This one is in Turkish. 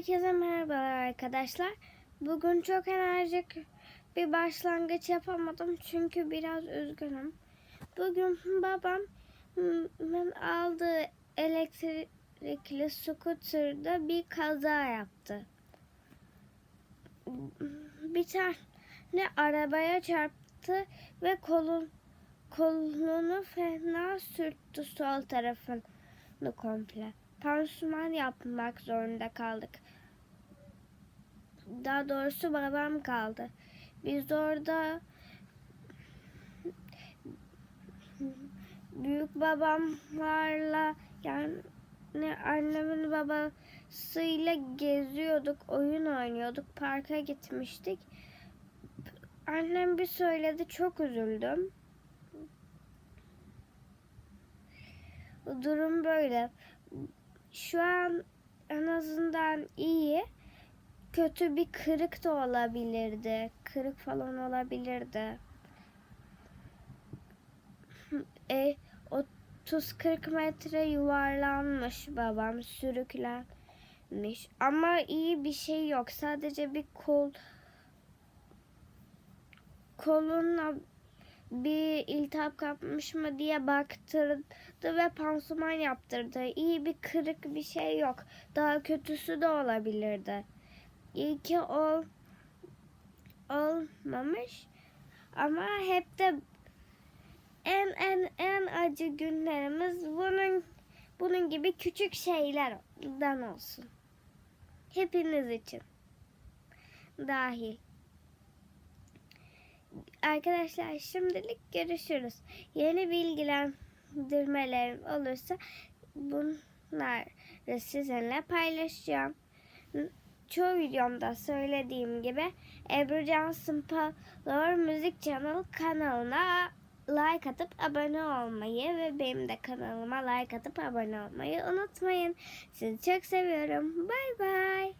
Herkese merhabalar arkadaşlar. Bugün çok enerjik bir başlangıç yapamadım çünkü biraz üzgünüm. Bugün babamın aldığı elektrikli scooter'da bir kaza yaptı. Bir tane arabaya çarptı ve kolun kolunu fena sürttü sol tarafını komple pansuman yapmak zorunda kaldık. Daha doğrusu babam kaldı. Biz orada büyük babamlarla yani annemin babasıyla geziyorduk, oyun oynuyorduk, parka gitmiştik. Annem bir söyledi, çok üzüldüm. Durum böyle şu an en azından iyi. Kötü bir kırık da olabilirdi. Kırık falan olabilirdi. E, 30-40 metre yuvarlanmış babam sürüklenmiş. Ama iyi bir şey yok. Sadece bir kol kolunla bir iltihap kapmış mı diye baktırdı ve pansuman yaptırdı. İyi bir kırık bir şey yok. Daha kötüsü de olabilirdi. İyi ki ol olmamış. Ama hep de en en en acı günlerimiz bunun bunun gibi küçük şeylerden olsun. Hepiniz için dahil. Arkadaşlar şimdilik görüşürüz. Yeni bilgilendirmelerim olursa bunları sizinle paylaşacağım. Çoğu videomda söylediğim gibi Ebru Can Sımpalar Müzik Channel kanalına like atıp abone olmayı ve benim de kanalıma like atıp abone olmayı unutmayın. Sizi çok seviyorum. Bay bay.